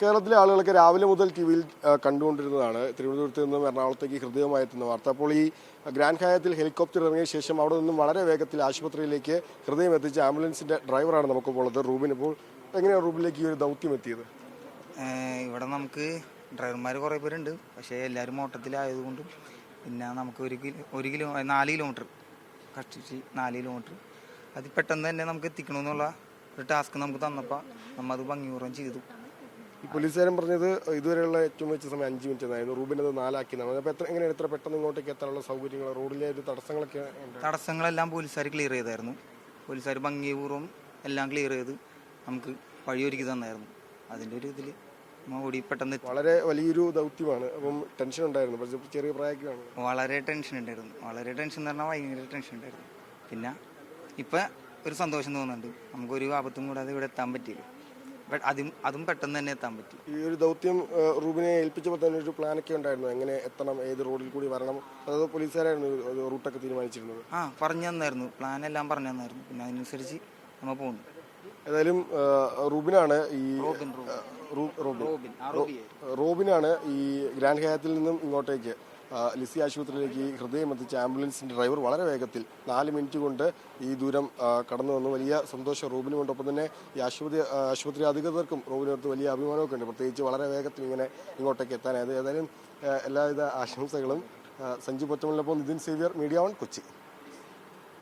കേരളത്തിലെ ആളുകളൊക്കെ രാവിലെ മുതൽ ടി വിയിൽ കണ്ടുകൊണ്ടിരുന്നതാണ്. തിരുവനന്തപുരത്ത് നിന്നും എറണാകുളത്തേക്ക് ഹൃദയമായി എത്തുന്ന വാർത്ത. അപ്പോൾ ഈ ഗ്രാൻഡ് ഹയാത്തിൽ ഹെലികോപ്റ്റർ ഇറങ്ങിയ ശേഷം അവിടെ നിന്നും വളരെ വേഗത്തിൽ ആശുപത്രിയിലേക്ക് ഹൃദയം എത്തിച്ച ആംബുലൻസിന്റെ ഡ്രൈവറാണ് നമുക്കിപ്പോൾ ഉള്ളത് റൂബിൻ. ഇപ്പോൾ എങ്ങനെയാണ് റൂബിലേക്ക് ഈ ഒരു ദൗത്യം എത്തിയത്? ഇവിടെ നമുക്ക് ഡ്രൈവർമാർ കുറേ പേരുണ്ട്. പക്ഷേ എല്ലാവരും ഓട്ടത്തിലായതുകൊണ്ടും പിന്നെ നമുക്ക് ഒരു കിലോ ഒരു കിലോ നാല് കിലോമീറ്റർ കഷ്ടിച്ച് നാല് കിലോമീറ്റർ. അത് പെട്ടെന്ന് തന്നെ നമുക്ക് എത്തിക്കണമെന്നുള്ള ഒരു ടാസ്ക് നമുക്ക് തന്നപ്പോൾ നമ്മൾ അത് ഭംഗിപൂർവം ചെയ്തു. ഈ പോലീസുകാരൻ പറഞ്ഞത് ഇതുവരെയുള്ള ഏറ്റവും വെച്ച സമയം അഞ്ച് മിനിറ്റ് എന്നായിരുന്നു. റൂബിൻ അത് നാലാക്കി നമ്മൾ അപ്പോൾ എത്ര എങ്ങനെയാണ് എത്ര പെട്ടെന്ന് ഇങ്ങോട്ടേക്ക് എത്താനുള്ള സൗകര്യങ്ങൾ റോഡിലെ ഒരു തടസ്സങ്ങളൊക്കെ തടസ്സങ്ങളെല്ലാം പോലീസുകാർ ക്ലിയർ ചെയ്തായിരുന്നു. പോലീസുകാർ ഭംഗിപൂർവം എല്ലാം ക്ലിയർ ചെയ്ത് നമുക്ക് വഴിയൊരുക്കി തന്നായിരുന്നു. അതിന്റെ ഒരു ഇതിൽ ഓടി പെട്ടെന്ന് വളരെ വലിയൊരു ദൗത്യമാണ്. അപ്പം ടെൻഷൻ ഉണ്ടായിരുന്നു. ചെറിയ പ്രായമൊക്കെയാണ്. വളരെ ടെൻഷൻ ഉണ്ടായിരുന്നു. വളരെ ടെൻഷൻ എന്ന് പറഞ്ഞാൽ ഭയങ്കര ടെൻഷൻ ഉണ്ടായിരുന്നു. പിന്നെ ഇപ്പം ഒരു സന്തോഷം തോന്നുന്നുണ്ട്. നമുക്കൊരു ആപത്തും കൂടാതെ ഇവിടെ എത്താൻ പറ്റിയില്ല. അതും അതും പെട്ടെന്ന് തന്നെ എത്താൻ പറ്റി. ഈ ഒരു ദൗത്യം റൂബിനെ ഏൽപ്പിച്ചപ്പോൾ തന്നെ ഒരു പ്ലാൻ ഒക്കെ ഉണ്ടായിരുന്നു. എങ്ങനെ എത്തണം ഏത് റോഡിൽ കൂടി വരണം അതായത് പോലീസുകാരായിരുന്നു റൂട്ടൊക്കെ തീരുമാനിച്ചിരുന്നത്? ആ പറഞ്ഞു തന്നായിരുന്നു. പ്ലാൻ എല്ലാം പറഞ്ഞു തന്നായിരുന്നു. പിന്നെ അതിനനുസരിച്ച് നമ്മൾ പോകുന്നു. ഏതായാലും റൂബിനാണ് ഈ റോബിൻ റോബിൻ. റോബിനാണ് ഈ ഗ്രാൻഡ് ഹയാത്തിൽ നിന്നും ഇങ്ങോട്ടേക്ക് ലിസി ആശുപത്രിയിലേക്ക് ഈ ഹൃദയം എത്തിച്ച ആംബുലൻസിന്റെ ഡ്രൈവർ വളരെ വേഗത്തിൽ നാല് മിനിറ്റ് കൊണ്ട് ഈ ദൂരം കടന്നു വന്നു. വലിയ സന്തോഷം റോബിനും ഉണ്ട് ഒപ്പം തന്നെ ഈ ആശുപത്രി ആശുപത്രി അധികൃതർക്കും റോബിനടുത്ത് വലിയ അഭിമാനമൊക്കെ ഉണ്ട്. പ്രത്യേകിച്ച് വളരെ വേഗത്തിൽ ഇങ്ങനെ ഇങ്ങോട്ടേക്ക് എത്താനായത് ഏതായാലും എല്ലാവിധ ആശംസകളും സഞ്ജു പൊറ്റമലിനൊപ്പം നിതിൻ സേവ്യർ മീഡിയ വൺ കൊച്ചി.